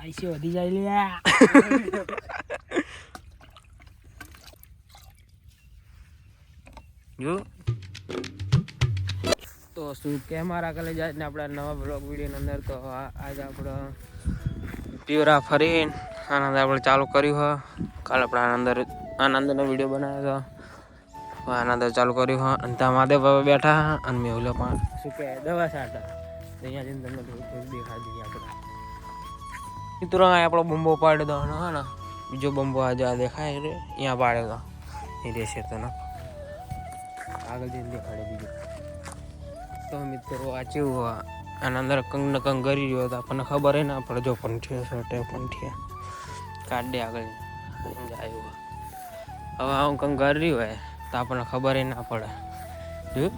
IC વધી જાય લ્યા જો. તો શું કેમેરા કલે જાય ને આપણા નવા બ્લોગ વિડીયોની અંદર તો આજ આપણે ટીવરા ફરીને આનંદ આપણે ચાલુ કર્યું હો. કાલે આપણે આનંદ આનંદનો વીડિયો બનાવ્યો હતો. આનંદ ચાલુ કર્યું હોય અને ત્યાં મહાદેવ બાબા બેઠા અને મેં ઓલો પણ શું કે દવા છાંટા અહીંયા જઈને તમને દેખાડી મિત્રો આ આપણો બંબો પાડી દો હા ને બીજો બંબો આજે આ દેખાય રે અહીંયા પાડે દો એ રહેશે તો આગળ જઈને દેખાડે બીજું. તો મિત્રો આ કેવું આના અંદર કંગ ને કંગ કરી રહ્યો તો આપણને ખબર ય ના પડે જો પંઠીઓ શર્ટે પંઠીએ કાઢે આગળ. જાય હવે આવું કંગ કરી હોય તો આપણને ખબર એ ના પડે. જો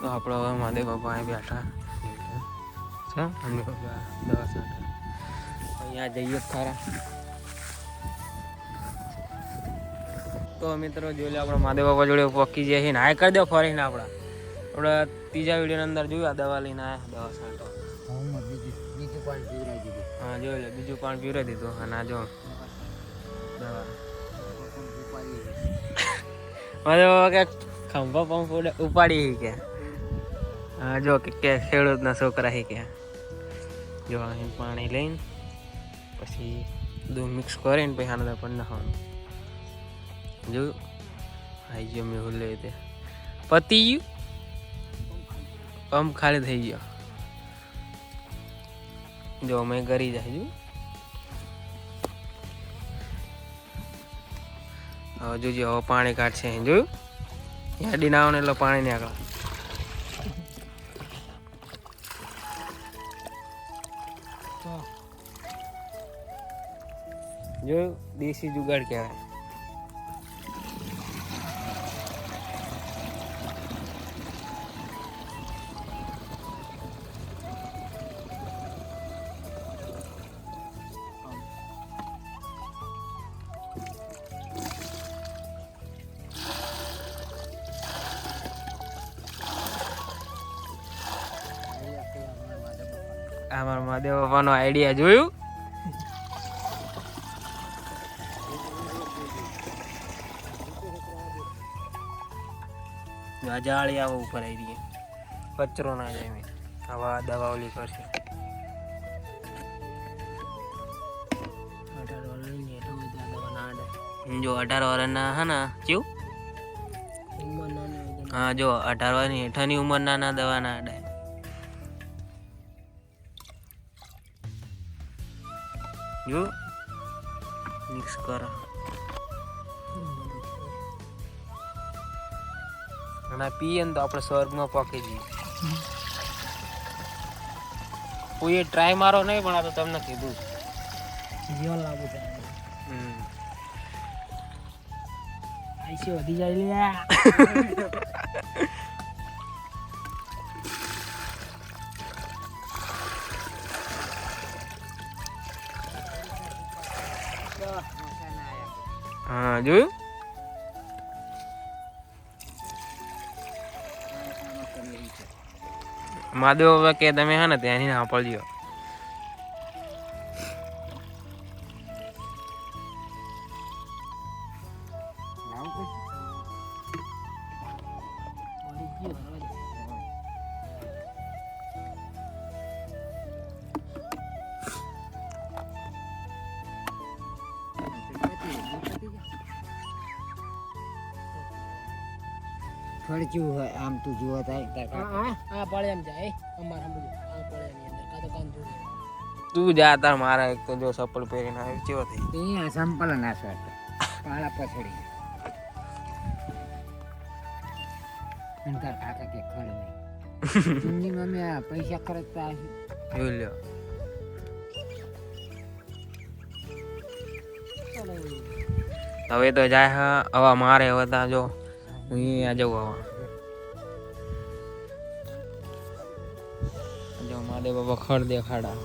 તો આપણે હવે મહાદેવ બાપા અહીં બેઠા. અહીંયા જઈએ ખરા. તો મિત્રો જોઈ લે આપણે મહાદેવ બાપા જોડે પકી જઈએ છીએ હાય કરી દો ફરીને આપણા. આપણે ત્રીજા વિડીયોની અંદર જોયું આ દવા લઈને આવ્યા દવા છાંટો હા જોઈ લે બીજું પાણી પીવરાઈ દીધું. હા ના જો. દવા. મહાદેવ બાબા કે ખંભા પંપ ઉપાડી હી કે. હા જો કે કે ખેડૂતના છોકરા હી કે. જો અહીં પાણી લઈને પછી બધું મિક્સ કરીને પછી આનંદ પણ નાખવાનું. જો આવી ગયો મેં હુલે તે પતી ગયું? પંપ ખાલી થઈ ગયો. જો, અમે કરી જાય હવે જોજો, હવે પાણી કાઢશે. અહીં જોયું યાડી ના આવે એટલે પાણી નીકળે. જોયું દેશી જુગાડ કહેવાય. આ મારા મહાદેવ બાપાનો આઈડિયા જોયું? આ ઉપર આવી રહી કચરો ના જાય મેં આવા દવા ઓલી કરશે. જો અઢાર વર્ષના હા ને કેવું હા જો અઢાર વર્ષની હેઠળની ઉંમરના ના દવા ના અડાય જો મિક્સ કરો. અને પીએ ને તો આપણે સ્વર્ગમાં પકી જઈએ. કોઈ ટ્રાય મારો નહીં પણ આ તો તમને કીધું જીવન લાગુ આઈસી વધી જાય લ્યા હા જોયું? હવે કે તમે હા ને ત્યાંની ના પડજો ફળ હોય આમ તું જુઓ થાય આ પડે એમ જાય અમારા સમજો આ પડે એની અંદર કાં તો કાન જોડે. તું જા તાર મારા એક તો જો સપલ પહેરીને આવ્યો ચેવો થઈ અહીંયા સંપલ ના સર પાળા પછડી. અને તાર કાકા કે ખડ નહીં. ચુન્ની મમ્મી આ પૈસા ખર્ચતા જો જોઈ લ્યો. હવે તો જાય હા હવે મારે હવે જો હું અહીંયા જાઉં આવા. જો મારે બાબા ખડ દેખાડા.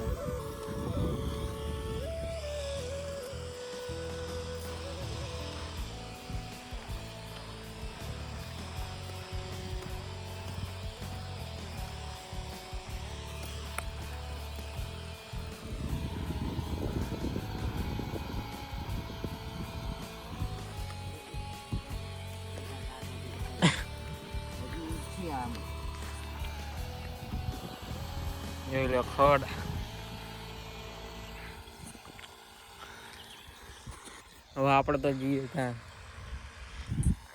જોઈ લો ખડ હવે આપણે તો જઈએ ત્યાં.